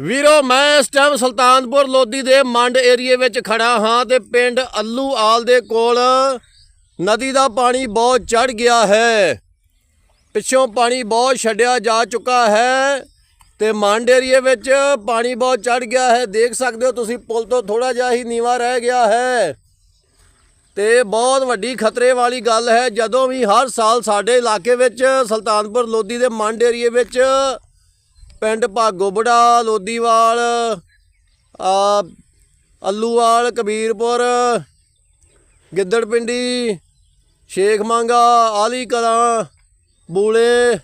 ਵੀਰੋ, ਮੈਂ ਇਸ ਟਾਈਮ ਸੁਲਤਾਨਪੁਰ ਲੋਧੀ ਦੇ ਮੰਡ ਏਰੀਏ ਵਿੱਚ ਖੜਾ ਹਾਂ ਤੇ ਪਿੰਡ ਅੱਲੂ ਆਲ ਦੇ ਕੋਲ ਨਦੀ ਦਾ ਪਾਣੀ ਬਹੁਤ ਚੜ ਗਿਆ ਹੈ। ਪਿੱਛੋਂ ਪਾਣੀ ਬਹੁਤ ਛੱਡਿਆ ਜਾ ਚੁੱਕਾ ਹੈ ਤੇ ਮੰਡ ਏਰੀਏ ਵਿੱਚ ਪਾਣੀ ਬਹੁਤ ਚੜ ਗਿਆ ਹੈ। ਦੇਖ ਸਕਦੇ ਹੋ ਤੁਸੀਂ, ਪੁਲ ਤੋਂ ਥੋੜਾ ਜਿਹਾ ਹੀ ਨੀਵਾ ਰਹਿ ਗਿਆ ਹੈ। ਤੇ ਬਹੁਤ ਵੱਡੀ ਖਤਰੇ ਵਾਲੀ ਗੱਲ ਹੈ, ਜਦੋਂ ਵੀ ਹਰ ਸਾਲ ਸਾਡੇ ਇਲਾਕੇ ਵਿੱਚ ਸੁਲਤਾਨਪੁਰ ਲੋਧੀ ਦੇ ਮੰਡ ਏਰੀਏ ਵਿੱਚ ਪਿੰਡ ਭਾਗੋਬੜਾ ਲੋਧੀਵਾਲ ਆ, ਅੱਲੂਵਾਲ, ਕਬੀਰਪੁਰ, ਗਿੱਦੜਪਿੰਡੀ, ਸ਼ੇਖ ਮੰਗਾ, ਆਲੀ ਕਲਾਂ, ਬੂਲੇ,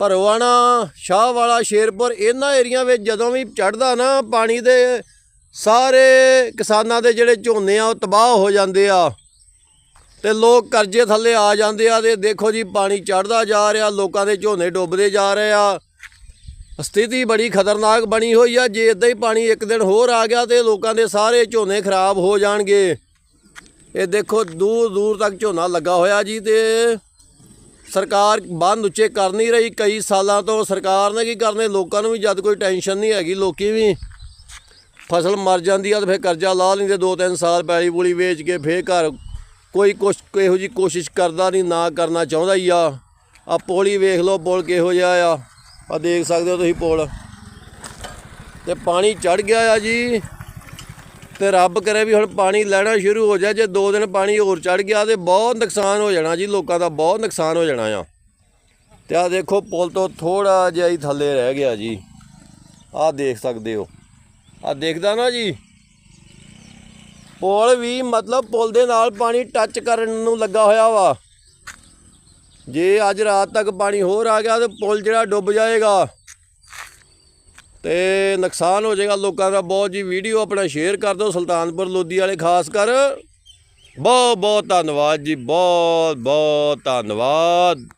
ਭਰਵਾਣਾ, ਸ਼ਾਹਵਾਲਾ, ਸ਼ੇਰਪੁਰ, ਇਹਨਾਂ ਏਰੀਆ ਵਿੱਚ ਜਦੋਂ ਵੀ ਚੜਦਾ ਨਾ ਪਾਣੀ ਦੇ, ਸਾਰੇ ਕਿਸਾਨਾਂ ਦੇ ਜਿਹੜੇ ਝੋਨੇ ਆ, ਉਹ ਤਬਾਹ ਹੋ ਜਾਂਦੇ ਆ। ਤੇ ਲੋਕ ਕਰਜ਼ੇ ਥੱਲੇ ਆ ਜਾਂਦੇ ਆ ਤੇ ਦੇਖੋ ਜੀ, ਪਾਣੀ ਚੜਦਾ ਜਾ ਰਿਹਾ, ਲੋਕਾਂ ਦੇ ਝੋਨੇ ਡੁੱਬਦੇ ਜਾ ਰਹੇ ਆ। ਸਥਿਤੀ ਬੜੀ ਖਤਰਨਾਕ ਬਣੀ ਹੋਈ ਆ। ਜੇ ਇਦਾਂ ਹੀ ਪਾਣੀ ਇੱਕ ਦਿਨ ਹੋਰ ਆ ਗਿਆ ਤੇ ਲੋਕਾਂ ਦੇ ਸਾਰੇ ਝੋਨੇ ਖਰਾਬ ਹੋ ਜਾਣਗੇ। ਇਹ ਦੇਖੋ, ਦੂਰ ਦੂਰ ਤੱਕ ਝੋਨਾ ਲੱਗਾ ਹੋਇਆ ਜੀ ਤੇ ਸਰਕਾਰ ਬੰਦ ਉੱਚੇ ਕਰ ਨਹੀਂ ਰਹੀ। ਕਈ ਸਾਲਾਂ ਤੋਂ ਸਰਕਾਰ ਨੇ ਕੀ ਕਰਨੇ, ਲੋਕਾਂ ਨੂੰ ਵੀ ਜਦ ਕੋਈ ਟੈਨਸ਼ਨ ਨਹੀਂ ਹੈਗੀ, ਲੋਕੀ ਵੀ ਫਸਲ ਮਰ ਜਾਂਦੀ ਆ ਤੇ ਫਿਰ ਕਰਜ਼ਾ ਲਾ ਲੈਂਦੇ, ਦੋ ਤਿੰਨ ਸਾਲ ਪੈਲੀ ਪੂਲੀ ਵੇਚ ਕੇ ਫੇਰ ਘਰ ਕੋਈ ਕੁਛ ਇਹੋ ਜੀ ਕੋਸ਼ਿਸ਼ ਕਰਦਾ ਨਹੀਂ, ਨਾ ਕਰਨਾ ਚਾਹੁੰਦਾ ਹੀ ਆ। ਆ ਪੋਲੀ ਵੇਖ ਲਓ ਬੋਲ ਕਿਹੋ ਜਿਹਾ ਆ। ਆ ਦੇਖ ਸਕਦੇ ਹੋ ਤੁਸੀਂ ਪੁਲ। ਤੇ ਪਾਣੀ ਚੜ ਗਿਆ ਆ ਜੀ। ਤੇ ਰੱਬ ਕਰੇ ਵੀ ਹੁਣ ਪਾਣੀ ਲੈਣਾ ਸ਼ੁਰੂ ਹੋ ਜਾ ਜੇ ਦੋ ਦਿਨ ਪਾਣੀ ਹੋਰ ਚੜ ਗਿਆ ਤੇ ਬਹੁਤ ਨੁਕਸਾਨ ਹੋ ਜਾਣਾ ਜੀ, ਲੋਕਾਂ ਦਾ ਬਹੁਤ ਨੁਕਸਾਨ ਹੋ ਜਾਣਾ ਆ। ਤੇ ਆ ਦੇਖੋ ਪੁਲ ਤੋਂ ਥੋੜਾ ਜਿਹਾ ਹੀ ਥੱਲੇ ਰਹਿ ਗਿਆ ਜੀ। ਆ ਦੇਖ ਸਕਦੇ ਹੋ। ਆ ਦੇਖਦਾ ਨਾ ਜੀ। ਪੁਲ ਵੀ ਮਤਲਬ ਪੁਲ ਦੇ ਨਾਲ ਪਾਣੀ ਟੱਚ ਕਰਨ ਨੂੰ ਲੱਗਾ ਹੋਇਆ ਵਾ। ਜੇ ਅੱਜ ਰਾਤ ਤੱਕ ਪਾਣੀ ਹੋਰ ਆ ਗਿਆ ਤੇ ਪੁਲ ਜਿਹੜਾ ਡੁੱਬ ਜਾਏਗਾ ਤੇ ਨੁਕਸਾਨ ਹੋ ਜਾਏਗਾ ਲੋਕਾਂ ਦਾ। ਬਹੁਤ ਜੀ ਵੀਡੀਓ ਆਪਣਾ ਸ਼ੇਅਰ ਕਰ ਦਿਓ ਸੁਲਤਾਨਪੁਰ ਲੋਧੀ ਵਾਲੇ, ਖਾਸ ਕਰ। ਬਹੁਤ ਬਹੁਤ ਧੰਨਵਾਦ ਜੀ ਬਹੁਤ ਬਹੁਤ ਧੰਨਵਾਦ।